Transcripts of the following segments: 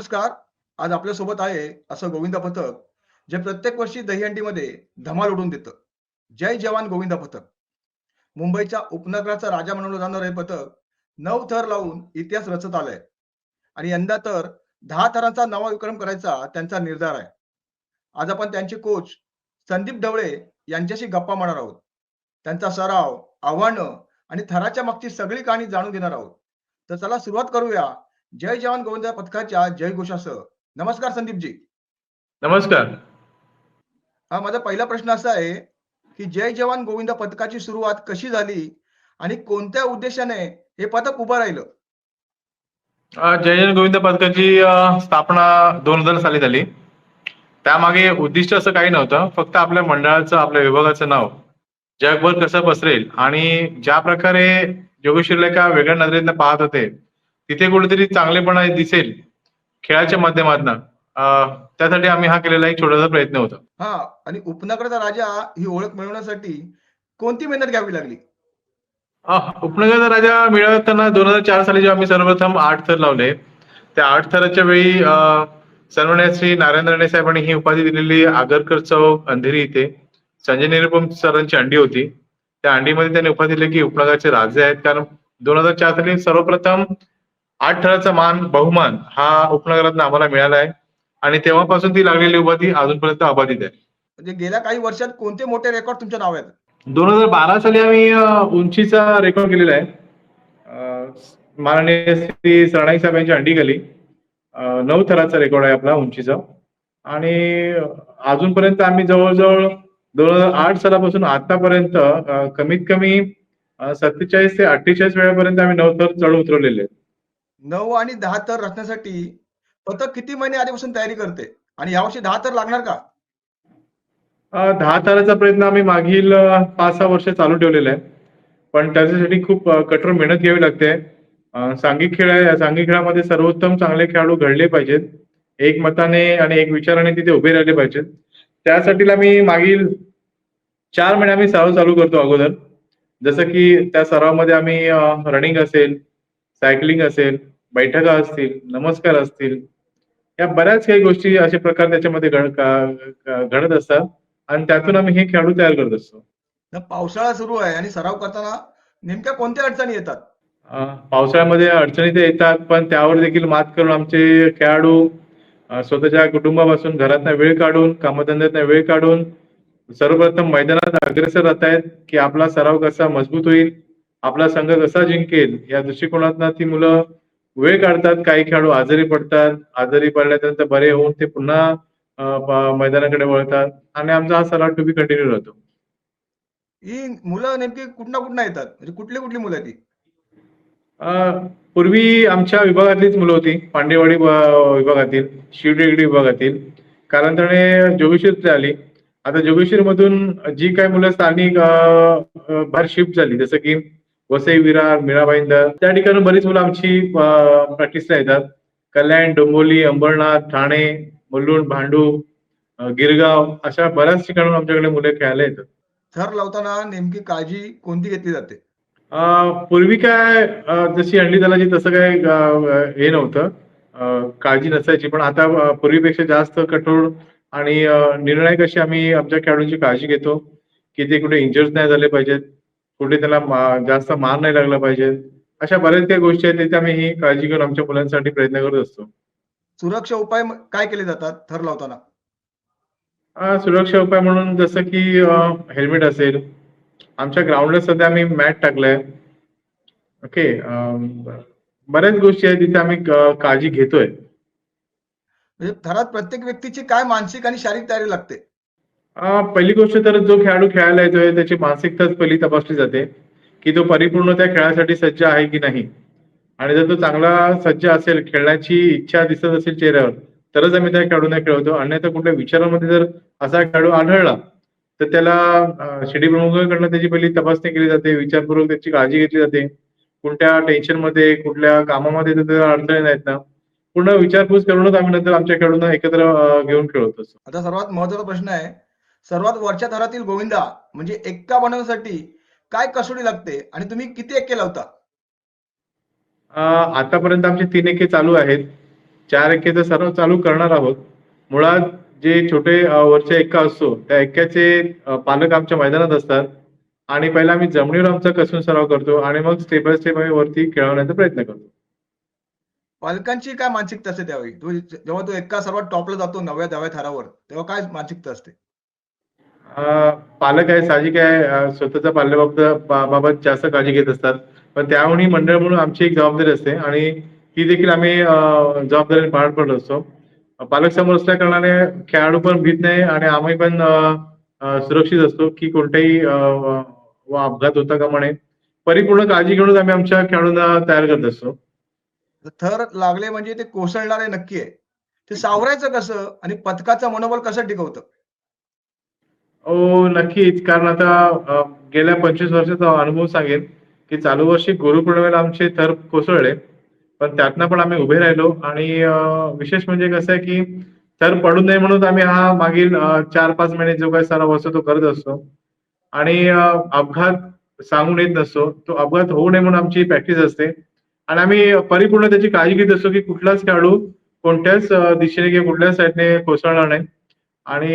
नमस्कार. आज आपल्यासोबत आहे असं गोविंदा पथक, जे प्रत्येक वर्षी दहीहंडीमध्ये धमाल उडवून देतं. जय जवान गोविंदा पथक. मुंबईच्या उपनगराचा राजा म्हणून जाणारं हे पथक नऊ थर लावून इतिहास रचत आलाय आणि यंदा तर दहा थरांचा नवा विक्रम करायचा त्यांचा निर्धार आहे. आज आपण त्यांचे कोच संदीप ढवळे यांच्याशी गप्पा मारणार आहोत. त्यांचा सराव, आव्हानं आणि थराच्या मागची सगळी कहाणी जाणून घेणार आहोत. तर चला सुरुवात करूया जय जवान गोविंदा पथकाच्या जयघोषासह. नमस्कार संदीपजी. नमस्कार. हा माझा पहिला प्रश्न असा आहे, की जय जवान गोविंदा पथकाची सुरुवात कशी झाली आणि कोणत्या उद्देशाने हे पथक उभं राहिलं? जय जन गोविंद पथकाची स्थापना 2000 साली झाली. त्यामागे उद्दिष्ट असं काही नव्हतं. फक्त आपल्या मंडळाचं, आपल्या विभागाचं नाव जगभर कसं पसरेल आणि ज्या प्रकारे जोगेश्वरीला एका वेगळ्या नजरेतनं पाहत होते, तिथे कुठेतरी चांगलेपणा दिसेल खेळाच्या माध्यमातनं त्यासाठी आम्ही हा केलेला एक छोटासा प्रयत्न होता. हा आणि उपनगराचा राजा ही ओळख मिळवण्यासाठी कोणती मेहनत घ्यावी लागली? उपनगराचा राजा मिळवताना 2004 साली जेव्हा आम्ही सर्वप्रथम 8 थर लावले, त्या 8 थराच्या वेळी अ, सन्माननीय श्री नारायण राणे साहेबांनी ही उपाधी दिलेली आगरकर चौक अंधेरी इथे संजय निरुपम सरांची अंडी होती. त्या अंडीमध्ये त्यांनी उपाधी दिली की उपनगराचे राजे आहेत. कारण 2004 साली सर्वप्रथम 8 थराचा मान, बहुमान हा उपनगरातनं आम्हाला मिळाला आहे आणि तेव्हापासून ती लागलेली उपाधी अजूनपर्यंत अबाधित आहे. म्हणजे गेल्या काही वर्षात कोणते मोठे रेकॉर्ड तुमच्या नावात आहेत? 2012 साली आम्ही उंचीचा रेकॉर्ड केलेला आहे. माननीय श्री सरनाईक साहेब यांची अंडी गेली. अ, 9 थराचा रेकॉर्ड आहे आपला उंचीचा आणि अजूनपर्यंत आम्ही जवळ-जवळ 2008 सालापासून आतापर्यंत कमीत कमी 47 ते 48 वेळापर्यंत आम्ही 9 थर चढ उतरवलेले आहेत. नऊ आणि दहा थर रचण्यासाठी पथक किती महिने आधीपासून तयारी करते आणि यावर्षी दहा तर लागणार का? दहा 10 थराचा प्रयत्न आम्ही मागील पाच सहा वर्ष चालू ठेवलेला आहे. पण त्याच्यासाठी खूप कठोर मेहनत घ्यावी लागते. सांघिक खेळ आहे. या सांघिक खेळामध्ये सर्वोत्तम चांगले खेळाडू घडले पाहिजेत. एक मताने आणि एक विचाराने तिथे उभे राहिले पाहिजेत. त्यासाठी आम्ही मागील चार महिने आम्ही सराव चालू करतो अगोदर. जसं की त्या सरावामध्ये आम्ही रनिंग असेल, सायकलिंग असेल, बैठका असतील, नमस्कार असतील, या बऱ्याच काही गोष्टी असे प्रकार त्याच्यामध्ये घडत असतात आणि त्यातून आम्ही हे खेळाडू तयार करत असतो. पावसाळा सुरू आहे आणि सराव करताना नेमक्या कोणत्या अडचणी येतात? पावसाळ्यामध्ये अडचणी तर येतात, पण त्यावर देखील मात करून आमचे खेळाडू स्वतःच्या कुटुंबापासून घरातनं वेळ काढून, कामधंद्यातनं वेळ काढून सर्वप्रथम मैदानात अग्रेसर राहतायत, की आपला सराव कसा मजबूत होईल, आपला संघ कसा जिंकेल, या दृष्टिकोनातनं ती मुलं वेळ काढतात. काही खेळाडू आजारी पडतात. आजारी पडल्यानंतर बरे होऊन ते पुन्हा मैदानाकडे वळतात आणि आमचा हा सराव टू बी कंटिन्यू राहतो. ही मुलं नेमकी कुठनं-कुठनं येतात? म्हणजे कुठली-कुठली मुलं आहेत ती? पूर्वी आमच्या विभागातलीच मुलं होती. पांडेवाडी विभागातील, शिवटेकडी विभागातील. कालांतराने जोगेश्वरीतली आली. आता जोगेश्वरीमधून जी काही मुलं स्थानिक बाहेर शिफ्ट झाली, जसं की वसई, विरार, मीरा भाईंदर त्या ठिकाणी बरीच मुलं आमची प्रॅक्टिसला येतात. कल्याण, डोंबिवली, अंबरनाथ, ठाणे, मुलुंड, भांडूप, अ, गिरगाव अशा बऱ्याच ठिकाणाहून आमच्याकडे मुले खेळायला येतात. थर लावताना नेमकी काळजी कोणती घेतली जाते? पूर्वी काय जशी अंडी घालायची तसं अ, हे नव्हतं. काळजी नसायची. पण आता पूर्वीपेक्षा जास्त कठोर आणि अ, निर्णायक अशी आम्ही आमच्या खेळाडूंची काळजी घेतो, की ते कुठे इंजर्ड नाही झाले पाहिजेत. कुठे त्याला जास्त मार नाही लागला पाहिजे. अशा बऱ्याच काही गोष्टी आहेत तिथे आम्ही ही काळजी घेऊन आमच्या मुलांसाठी प्रयत्न करत असतो. सुरक्षा उपाय काय केले जातात थर लावताना? सुरक्षा उपाय म्हणून जसं की हेल्मेट असेल. आमच्या ग्राउंडला सध्या आम्ही मॅट टाकलाय. ओके. बऱ्याच गोष्टी आहेत तिथे आम्ही काळजी घेतोय. म्हणजे थरात प्रत्येक व्यक्तीची काय मानसिक आणि शारीरिक तयारी लागते? पहिली गोष्ट तर जो खेळाडू खेळायला येतोय त्याची मानसिकताच पहिली तपासली जाते, की तो परिपूर्ण त्या खेळासाठी सज्ज आहे की नाही. आणि जर तो चांगला सज्ज असेल, खेळण्याची इच्छा दिसत असेल चेहऱ्यावर, तरच आम्ही त्या खेळाडूंना खेळवतो. अन्यथा कुठल्या विचारामध्ये जर असा खेळाडू आढळला, तर त्याला शिडी प्रमुखांकडून त्याची पहिली तपासणी केली जाते. विचारपूर्वक त्याची काळजी घेतली जाते. कोणत्या टेन्शनमध्ये, कुठल्या कामामध्ये तर त्याला नाहीत ना, पूर्ण विचारपूस करूनच आम्ही नंतर आमच्या खेळाडूंना एकत्र घेऊन खेळवतो आता सर्वात महत्त्वाचा प्रश्न आहे. सर्वात वरच्या थरातील गोविंदा म्हणजे एक्का बनवण्यासाठी काय कसोटी लागते आणि तुम्ही किती एक्के लावता? आतापर्यंत आमचे 3 एके चालू आहेत. चार एक्केचा सराव चालू करणार आहोत. मुळात जे छोटे अ, वरचे एक्का असतो त्या एक्क्याचे पालक आमच्या मैदानात असतात. आणि पहिला आम्ही जमिनीवर आमचा कसून सराव करतो आणि मग स्टेप बाय स्टेप आम्ही वरती खेळवण्याचा प्रयत्न करतो. पालकांची काय मानसिकता असते त्यावेळी? तो जेव्हा तो एका सर्वात टॉपला जातो नवव्या दहाव्या थरावर तेव्हा काय मानसिकता असते? पालक आहे साहजिक आहे. स्वतःच्या पाल्याबाबत बाबत जास्त काळजी घेत असतात. पण त्याहूनही मंडळ म्हणून आमची एक जबाबदारी असते आणि ती देखील आम्ही जबाबदारी पार पडत असतो. पालक समोर असल्या कारणाने खेळाडू पण भीत नाही आणि आम्ही पण सुरक्षित असतो की कोणताही व अपघात होता का म्हणे. परिपूर्ण काळजी घेऊनच आम्ही आमच्या खेळाडूंना तयार करत असतो. थर लागले म्हणजे ते कोसळणारे नक्की आहे. ते सावरायचं कसं आणि पथकाचं मनोबल कसं टिकवतं? हो नक्कीच. कारण आता अ, गेल्या पंचवीस वर्षाचा अनुभव सांगेन की चालू वर्षी गुरुपौर्णिमेला आमचे थर कोसळले. पण त्यातनं पण आम्ही उभे राहिलो आणि अ, विशेष म्हणजे कसं आहे की थर पडू नये म्हणून आम्ही हा मागील अ, चार पाच महिने जो काही सराव असतो तो करत असतो. आणि अ, अपघात सांगून येत नसतो. तो अपघात होऊ नये म्हणून आमची प्रॅक्टिस असते. आणि आम्ही परिपूर्ण त्याची काळजी घेत असतो की कुठलाच खेळाडू कोणत्याच अ, दिशेने किंवा कुठल्याच साईडने कोसळणार नाही. आणि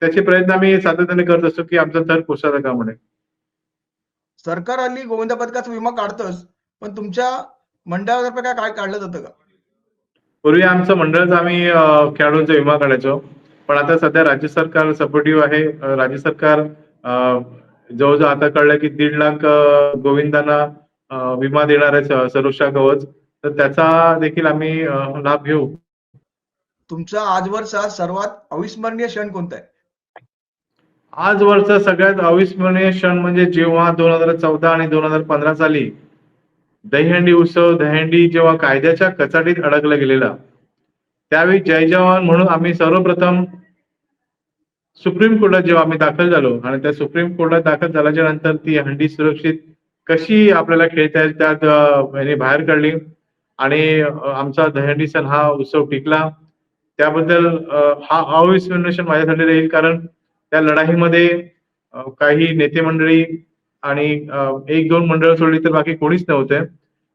त्याचे प्रयत्न आम्ही सातत्याने करत असतो की आमचा थर कोसळला का म्हणे. सरकार हल्ली गोविंदा पथकाचा विमा काढतच पण तुमच्या मंडळातर्फे काय काय काढलं जातं का? पूर्वी आमचं मंडळच आम्ही खेळाडूंचा विमा काढायचो पण आता सध्या राज्य सरकार सपोर्टिव्ह आहे. राज्य सरकार जवळजवळ आता कळलं की दीड लाख गोविंदांना विमा देणार आहे स- सुरक्षा कवच तर त्याचा देखील आम्ही लाभ घेऊ. तुमचा आजवरचा सर्वात अविस्मरणीय क्षण कोणता आहे? आजवरचा सगळ्यात अविस्मरणीय क्षण म्हणजे जेव्हा दोन हजार चौदा आणि दोन हजार पंधरा साली दहीहंडी उत्सव दहीहंडी जेव्हा कायद्याच्या कचाटीत अडकला गेलेला त्यावेळी जय जवान म्हणून आम्ही सर्वप्रथम सुप्रीम कोर्टात जेव्हा आम्ही दाखल झालो आणि त्या सुप्रीम कोर्टात दाखल झाल्याच्यानंतर ती हंडी सुरक्षित कशी आपल्याला खेळता येईल त्यात बाहेर काढली आणि आमचा दहीहंडी सण हा उत्सव टिकला. त्याबद्दल हा अविस्मरणीय माझ्यासाठी राहील कारण त्या लढाईमध्ये काही नेते मंडळी आणि एक दोन मंडळ सोडली तर बाकी कोणीच नव्हते.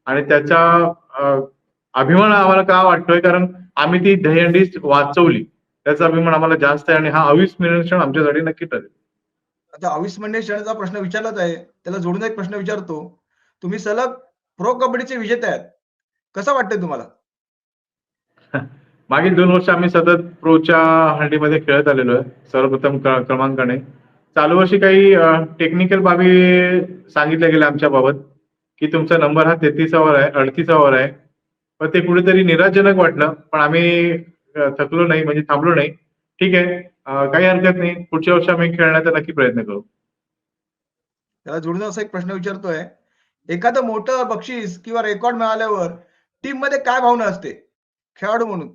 आणि त्याचा अभिमान आम्हाला का वाटतोय? कारण आम्ही ती दहीहंडी वाचवली. त्याचा अभिमान आम्हाला जास्त आहे आणि हा अविस्मरणीय क्षण आमच्यासाठी नक्की ठरेल. आता अविस्मरणीय क्षणाचा प्रश्न विचारलाच आहे. त्याला जोडून एक प्रश्न विचारतो. तुम्ही सलग प्रो कबड्डीचे विजेते आहेत. कसं वाटतंय तुम्हाला? मागील दोन वर्ष आम्ही सतत प्रोच्या हंडीमध्ये खेळत आलेलो आहे सर्वप्रथम क्रमांकाने. चालू वर्षी काही टेक्निकल बाबी सांगितल्या गेल्या आमच्या बाबत की तुमचा नंबर हा तेहतीसावर आहे अडतीसावर आहे. पण ते कुठेतरी निराशजनक वाटलं पण आम्ही थकलो नाही म्हणजे थांबलो नाही. ठीक आहे काही हरकत नाही पुढच्या वर्षी आम्ही खेळण्याचा नक्की प्रयत्न करू. त्याला जोडून असा एक प्रश्न विचारतोय एखादं मोठं बक्षीस किंवा रेकॉर्ड मिळाल्यावर टीममध्ये काय भावना असते? खेळाडू म्हणून.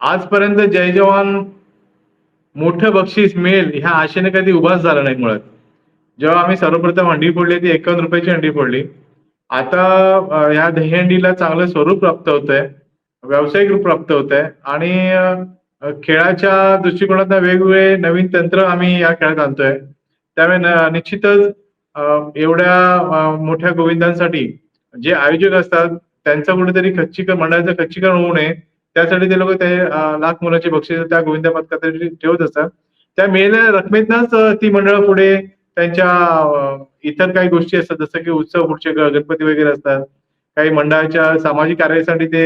आजपर्यंत जय जवान मोठं बक्षीस मिळेल ह्या आशेने कधी उभाच झाला नाही मुळात. जेव्हा आम्ही सर्वप्रथम हंडी फोडली ती एकावन्न रुपयाची हंडी फोडली. आता ह्या दहीहंडीला चांगलं स्वरूप प्राप्त होत आहे व्यावसायिक रूप प्राप्त होत आहे आणि खेळाच्या दृष्टिकोनातून वेगवेगळे नवीन तंत्र आम्ही या खेळात आणतोय. त्यामुळे निश्चितच एवढ्या मोठ्या गोविंदांसाठी जे आयोजक असतात त्यांचं कुठेतरी खच्चीकरण मंडळाचं खच्चीकरण होऊ नये. त्यासाठी ते लोक ते लाख मुलाची बक्षीस त्या गोविंदा पथकासाठी ठेवत असतात. त्या मिळालेल्या रकमेतनच ती मंडळ पुढे त्यांच्या इतर काही गोष्टी असतात जसं की उत्सव पुढचे गणपती वगैरे असतात. काही मंडळाच्या सामाजिक कार्यासाठी ते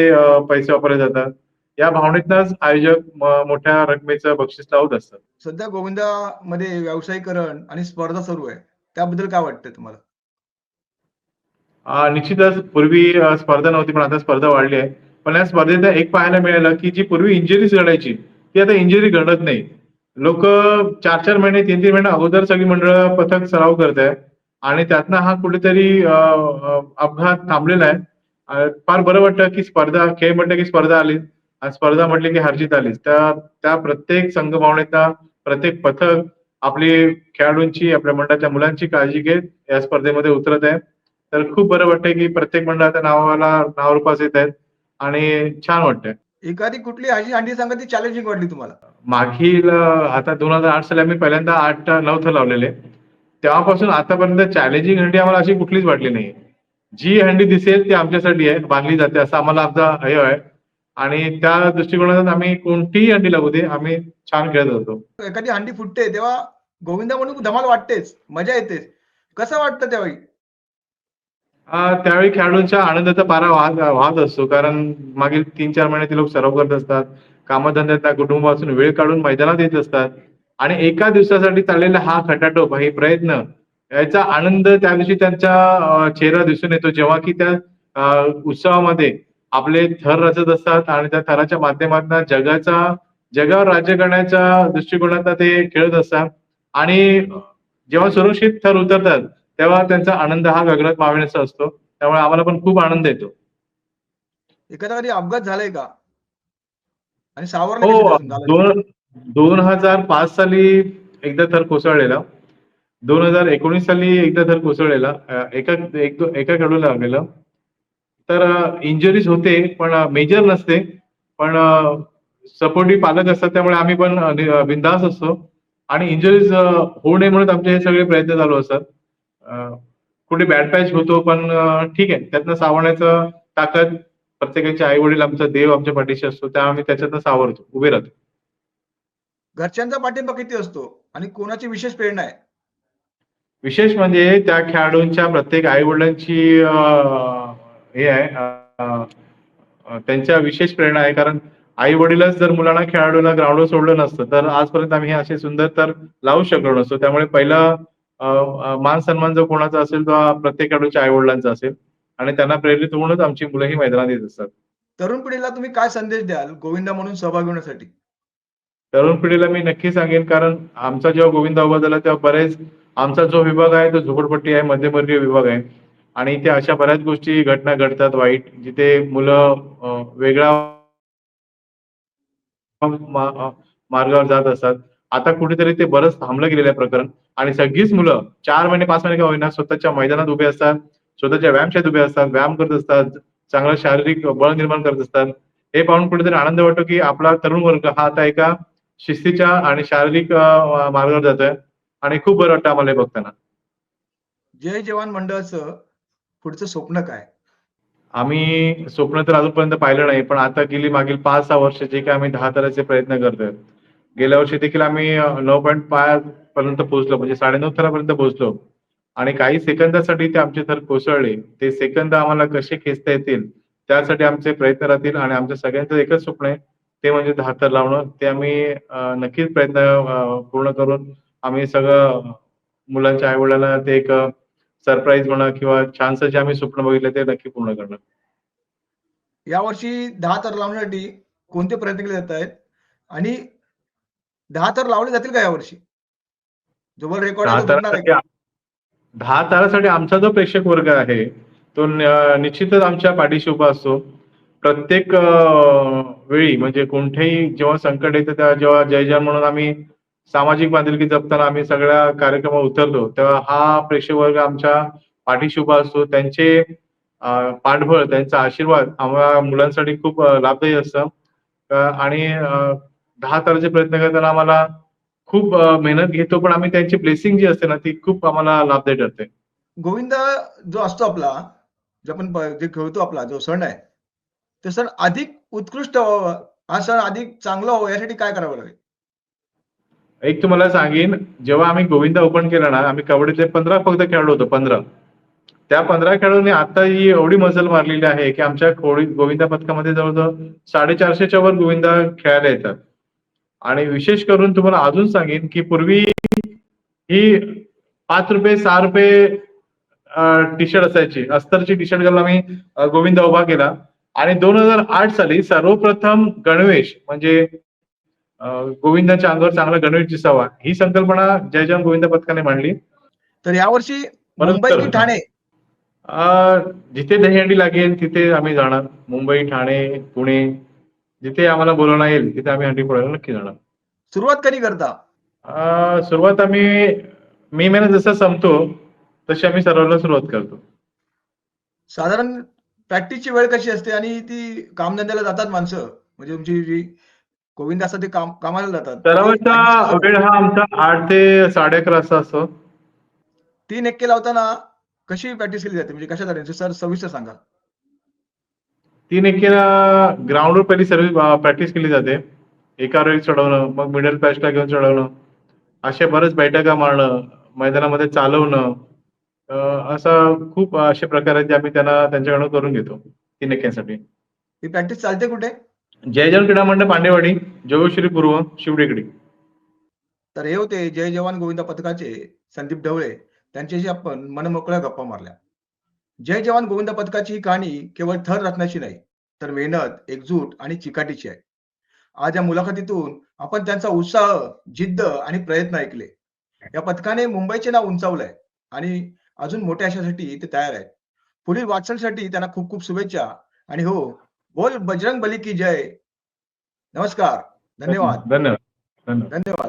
पैसे वापरले जातात. या भावनेतनच आयोजक मोठ्या रकमेचं बक्षीस लावत असतात. सध्या गोविंदा मध्ये व्यावसायीकरण आणि स्पर्धा सुरू आहे. त्याबद्दल काय वाटतं तुम्हाला? निश्चितच पूर्वी स्पर्धा नव्हती पण आता स्पर्धा वाढली आहे. पण या स्पर्धेत एक पाहायला मिळालं की जी पूर्वी इंजुरीज घडायची ती आता इंजुरी घडत नाही. लोक चार चार महिने तीन तीन महिने अगोदर सगळी मंडळ पथक सराव करत आहे आणि त्यातनं हा कुठेतरी अ, अपघात थांबलेला आहे. फार बरं वाटतं की स्पर्धा खेळ म्हटलं की स्पर्धा आली आणि स्पर्धा म्हटली की हारजीत आलीच. त्या त्या प्रत्येक संघ भावनेचा प्रत्येक पथक आपली खेळाडूंची आपल्या मंडळाच्या मुलांची काळजी घेत या स्पर्धेमध्ये उतरत आहे. तर खूप बरं वाटतंय की प्रत्येक मंडळाच्या नावाला नावरूपास येत आहेत आणि छान वाटतंय. एखादी कुठली अशी हंडी सांगा ती चॅलेंजिंग वाटली तुम्हाला. मागील आता दोन हजार आठ साली आम्ही पहिल्यांदा आठ नऊ थर लावलेले. तेव्हापासून आतापर्यंत चॅलेंजिंग हंडी आम्हाला अशी कुठलीच वाटली नाही जी हंडी दिसेल ती आमच्यासाठी आहे बांधली जाते असं आम्हाला आमचा हे आहे. आणि त्या दृष्टिकोनातून आम्ही कोणतीही अंडी लागू दे आम्ही छान खेळत होतो एखादी हंडी फुटते तेव्हा गोविंदा म्हणून धमाल वाटतेच मजा येतेच. कसं वाटतं त्यावेळी? त्यावेळी खेळाडूंच्या आनंदाचा पारा वाहत वाहत असतो. कारण मागील तीन चार महिने ते लोक सराव करत असतात. कामधंद्यात कुटुंबापासून वेळ काढून मैदानात येत असतात. आणि एका दिवसासाठी चाललेला हा खटाटोप हे प्रयत्न याचा आनंद त्या दिवशी त्यांच्या चेहरा दिसून येतो. जेव्हा की त्या उत्सवामध्ये आपले थर रचत असतात आणि त्या थराच्या माध्यमातून जगाचा जगावर राज्य करण्याच्या दृष्टिकोनात ते खेळत असतात. आणि जेव्हा सुरक्षित थर उतरतात तेव्हा त्यांचा आनंद हा गगनात मावेनासा असतो. त्यामुळे आम्हाला पण खूप आनंद येतो. एखादा कधी अपघात झालाय का? आणि सावरलं हो? झालं? दोन दोन हजार पाच साली एकदा थर कोसळलेला. दोन हजार एकोणीस साली एकदा थर कोसळलेला. अ, एका एक एका लागलेलं. तर इंजरीज होते पण मेजर नसते. पण सपोर्टिव्ह पालक असतात त्यामुळे आम्ही पण बिनधास्त असतो. आणि इंजरीज होऊ नये म्हणून आमचे हे सगळे प्रयत्न चालू असतात. कुठे बॅड पॅच होतो पण ठीक आहे. त्यातनं सावरण्याचं ताकद प्रत्येकाचे आई वडील आमचा देव आमच्या पाठीशी असतो त्या आम्ही त्याच्यातनं सावरतो उभे राहतो. घरच्यांचा पाठिंबा किती असतो? आणि कोणाची विशेष प्रेरणा आहे? विशेष म्हणजे त्या खेळाडूंच्या प्रत्येक आई वडिलांची हे आहे त्यांच्या विशेष प्रेरणा आहे. कारण आई वडीलच जर मुलांना खेळाडूला ग्राउंडवर सोडलं नसतं तर आजपर्यंत आम्ही हे असे सुंदर तर लावू शकलो नसतो. त्यामुळे पहिला मान सन्मान जो कोणाचा असेल तो प्रत्येक खेळाडूच्या आई वडिलांचा असेल. आणि त्यांना प्रेरित होऊनच आमची मुलंही मैदानात येत असतात. तरुण पिढीला तुम्ही काय संदेश द्याल गोविंदा म्हणून सहभागी होण्यासाठी? तरुण पिढीला मी नक्की सांगेन कारण आमचा जेव्हा गोविंद उभा झाला तेव्हा बरेच आमचा जो विभाग आहे तो झोपडपट्टी आहे मध्यमवर्गीय विभाग आहे. आणि इथे अशा बऱ्याच गोष्टी घटना घडतात वाईट जिथे मुलं अ, मार्गावर जात असतात. आता कुठेतरी ते बरंच थांबलं गेलेलं आहे प्रकरण. आणि सगळीच मुलं चार महिने पाच महिने का होईना स्वतःच्या मैदानात उभे असतात स्वतःच्या व्यायामशाळेत उभे असतात व्यायाम करत असतात चांगलं शारीरिक बळ निर्माण करत असतात. हे पाहून कुठेतरी आनंद वाटतो की आपला तरुण वर्ग हा आता एका शिस्तीच्या आणि शारीरिक मार्गावर जातोय. आणि खूप बरं वाटतं आम्हाला बघताना. जय जवान मंडळाचं पुढचं स्वप्न काय? आम्ही स्वप्न तर अजूनपर्यंत पाहिलं नाही पण आता गेली मागील पाच सहा वर्ष जे काही आम्ही दहा थराचे प्रयत्न करतोय. गेल्या वर्षी देखील आम्ही नऊ पॉईंट पाच पर्यंत पोहोचलो म्हणजे साडेनऊ थरापर्यंत पोहोचलो. आणि काही सेकंदासाठी ते आमचे थर कोसळले. ते सेकंद आम्हाला कसे खेचता येतील त्यासाठी आमचे प्रयत्न राहतील आणि आमच्या सगळ्यांचं एकच स्वप्न आहे ते म्हणजे दहा थर लावणं. ते आम्ही नक्कीच प्रयत्न पूर्ण करून आम्ही सगळं मुलांच्या आईवडिलांना ते एक सरप्राईज म्हणा किंवा छानसं जे आम्ही स्वप्न बघितलं ते नक्की पूर्ण करणं यावर्षी दहा तर लावण्यासाठी कोणते प्रयत्न केले जात आहेत? आणि दहा तर लावले जातील का यावर्षी? जोवर रेकॉर्ड दहा तारासाठी आमचा जो प्रेक्षक वर्ग आहे तो निश्चितच आमच्या पाठीशी उभा असतो. प्रत्येक वेळी म्हणजे कोणतेही जेव्हा संकट येतं तेव्हा जेव्हा जय जय म्हणून आम्ही सामाजिक बांधिलकी जपताना आम्ही सगळ्या कार्यक्रमात उतरतो तेव्हा हा प्रेक्षक वर्ग आमच्या पाठीशी उभा असतो. त्यांचे पाठबळ त्यांचा आशीर्वाद आम्हाला मुलांसाठी खूप लाभदायी असतं. आणि दहा ताराचे प्रयत्न करताना आम्हाला खूप मेहनत घेतो पण आम्ही त्यांची ब्लेसिंग जी असते ना ती खूप आम्हाला लाभदायी ठरते. गोविंदा जो असतो आपला जो आपण जे खेळतो आपला जो सण आहे ते सण अधिक उत्कृष्ट व्हावं हा सण अधिक चांगला व्हावं यासाठी काय करावं लागेल? एक तुम्हाला सांगेन जेव्हा आम्ही गोविंदा ओपन केला ना आम्ही कबड्डीचे पंधरा फक्त खेळलो होतो पंधरा. त्या पंधरा खेळाडूंनी आता ही एवढी मजल मारलेली आहे की आमच्या गोविंदा पथकामध्ये जवळजवळ साडेचारशेच्या वर गोविंदा खेळायला येतात. आणि विशेष करून तुम्हाला अजून सांगेन की पूर्वी ही पाच रुपये सहा रुपये टी शर्ट असायची. अस्तरची टी शर्ट घालून आम्ही गोविंदा उभा केला. आणि दोन हजार आठ साली सर्वप्रथम गणवेश म्हणजे गोविंदाच्या अंगावर चांगला गणवेश दिसावा ही संकल्पना जय जवान गोविंद पथकाने मांडली. तर यावर्षी मुंबई की ठाणे? जिथे दहीहंडी लागेल तिथे आम्ही जाणार. मुंबई ठाणे पुणे जिथे आम्हाला बोलवणं येईल तिथे आम्ही हंडी फोडायला नक्की जाणार. सुरुवात कधी करता? सुरुवात आम्ही मे महिना जसा संपतो तशी आम्ही सर्वांना सुरुवात करतो. साधारण प्रॅक्टिसची वेळ कशी असते आणि ती कामधंद्याला जातात माणसं? म्हणजे तुमची जी गोविंद असतात ते काम कामाला जातात. सरावाचा वेळ हा आमचा आठ ते साडे अकरा असा असतो. तीन एक्के लावताना कशी प्रॅक्टिस केली जाते? म्हणजे कशा तऱ्हेने सर सविस्तर सांगा. तीन एकेला ग्राउंडवर पहिली सर्व्हिस प्रॅक्टिस केली जाते. एकावर एक चढवणं मग मिडल पॅचला घेऊन चढवणं अशा बरेच बैठका मारणं मैदानामध्ये चालवणं असं खूप असे प्रकार आहेत जे आम्ही त्यांना त्यांच्याकडून करून घेतो तीन एक्क्यांसाठी ही प्रॅक्टिस चालते कुठे? जय जवान क्रीडा मंडळ पांडेवाडी जोगेश्वरी पूर्व शिवडेकडी तर हे होते जय जवान गोविंदा पथकाचे संदीप ढवळे त्यांच्याशी आपण मनमोकळ्या गप्पा मारल्या. जय जवान गोविंदा पथकाची ही कहाणी केवळ थर रत्नाची नाही तर मेहनत एकजूट आणि चिकाटीची आहे. आज या मुलाखतीतून आपण त्यांचा उत्साह जिद्द आणि प्रयत्न ऐकले. या पथकाने मुंबईचे नाव उंचावलंय आणि अजून मोठ्या यशासाठी ते तयार आहेत. पुढील वाटचालीसाठी त्यांना खूप खूप शुभेच्छा आणि हो बोल बजरंग बली की जय. नमस्कार. धन्यवाद. धन्यवाद. धन्यवाद.